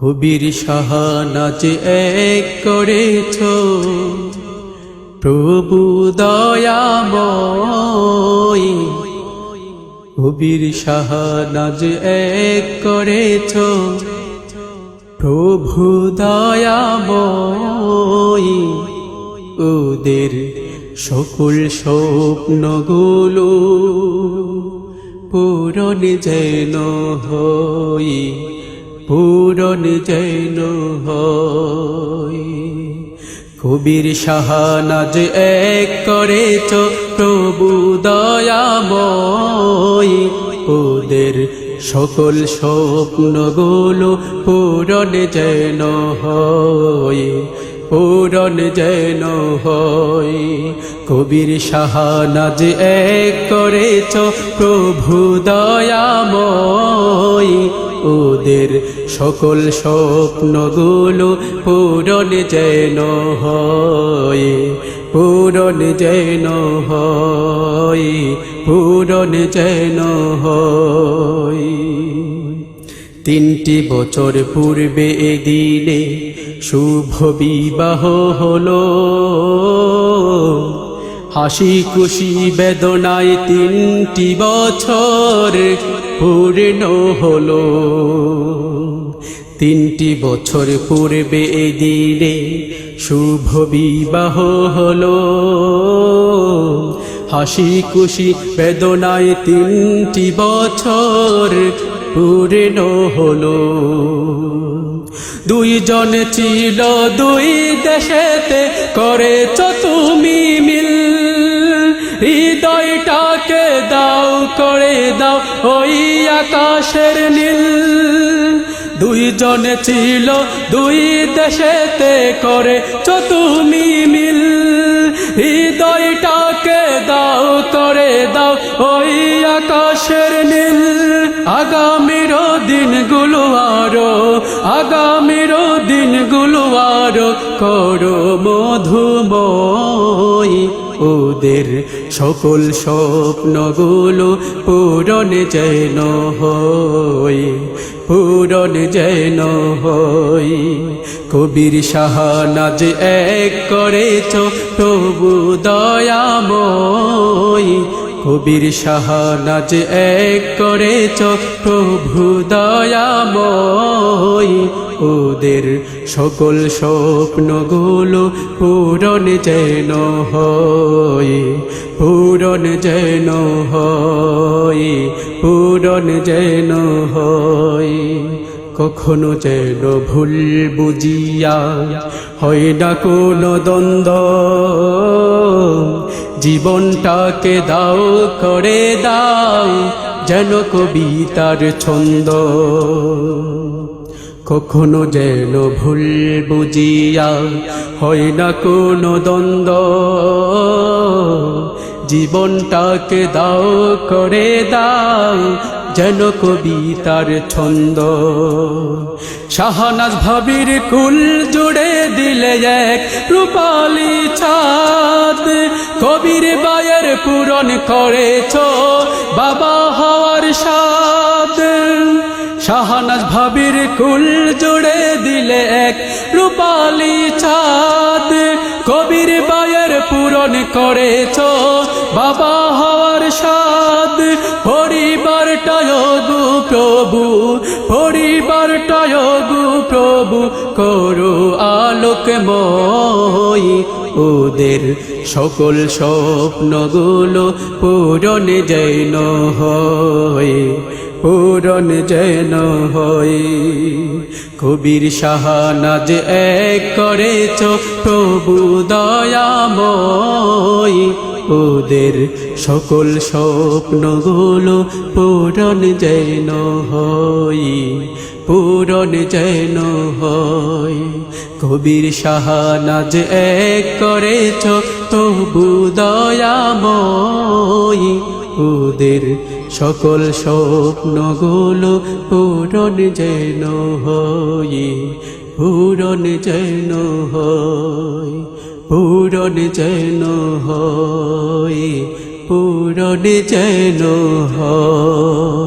কবির সাহানাজ এক করেছ। প্রভু দয়াময়। কবির সাহানাজ এক করেছ। প্রভু দয়াময়। ওদের সকল স্বপ্নগুলো পূরণ যেন হই পূরণ যেন হই কবির সাহানাজ এক করেছ প্রভু দয়াময়, ওদের সকল স্বপ্নগুলো পূরণ যেন হয়, পূরণ যেন হয়। কবির সাহানাজ এক করেছ প্রভু দয়াময়, ওদের সকল স্বপ্নগুলো পূরণ যেন হয়, পূরণ যেন হয়, পূরণ যেন হয়। তিনটি বছর পূর্বে এদিনে শুভ বিবাহ হলো। হাসি খুশি বেদনায় তিনটি বছর পূর্ণ হলো। তিনটি বছর পূর্বে দিনে শুভ বিবাহ হলো। হাসি খুশি বেদনায় তিনটি বছর পূর্ণ হলো। দুইজন ছিল দুই দেশেতে করেছ তুমি মিল। হৃদয়টাকে দাও, করে দাও ওই আকাশের নীল। দুইজন ছিল দুই দেশেতে করে তুমি মিল। হৃদয়টাকে দাও, করে দাও ওই আকাশের নীল। আগামীর দিনগুলো আরও, আগামীর দিনগুলো আরও করো মধুময়। ওদের সকল স্বপ্নগুলো পূরণ যেন হয়। পূরণ যেন হই। কবির সাহানাজ এক করেছ প্রভু দয়াময়। কবির সাহানাজ এক করেছ, প্রভু দয়াময়। ওদের সকল স্বপ্নগুলো পূরণ যেন হয়, পূরণ যেন হয়, পূরণ যেন হয়। কখনো যেন ভুল বুঝিয়া হয় না কোনো দ্বন্দ্ব। জীবনটাকে দাও, করে দাও, যেন কবিতার ছন্দ। কখনো যেন ভুল বুঝিয়া হয় না কোনো দ্বন্দ্ব। জীবনটাকে দাও, করে দাও, যেন কবিতার ছন্দ। শাহানাজ ভাবির কুল জুড়ে দিলে এক রূপালি কবির বায়ের পূরণ করেছ। বাবা হওয়ার সাদ শাহানাজ ভাবির কুল জুড়ে দিলে এক রূপালি ছাদ কবির বায়ের পূরণ করেছ। বাবা হওয়ার সাদ পরিবারটায় গু প্রভু, পরিবারটায় গু প্রভু, করো আলোকময়। ওদের সকল স্বপ্নগুলো পূরণ যেন হয়, পূরণ যেন হয়। কবির সাহানাজ এক করেছ, প্রভু দয়াময়। ওদের সকল স্বপ্নগুলো পূরণ যেন হয়, পূরণ যেন হয়। কবির সাহানাজ এক করেছ, তবু দয়াময়। ওদের সকল স্বপ্নগুলো পূরণ যেন হয় পূরণ যেন হয় পূরণ যেন হয় পূরণ যেন হয়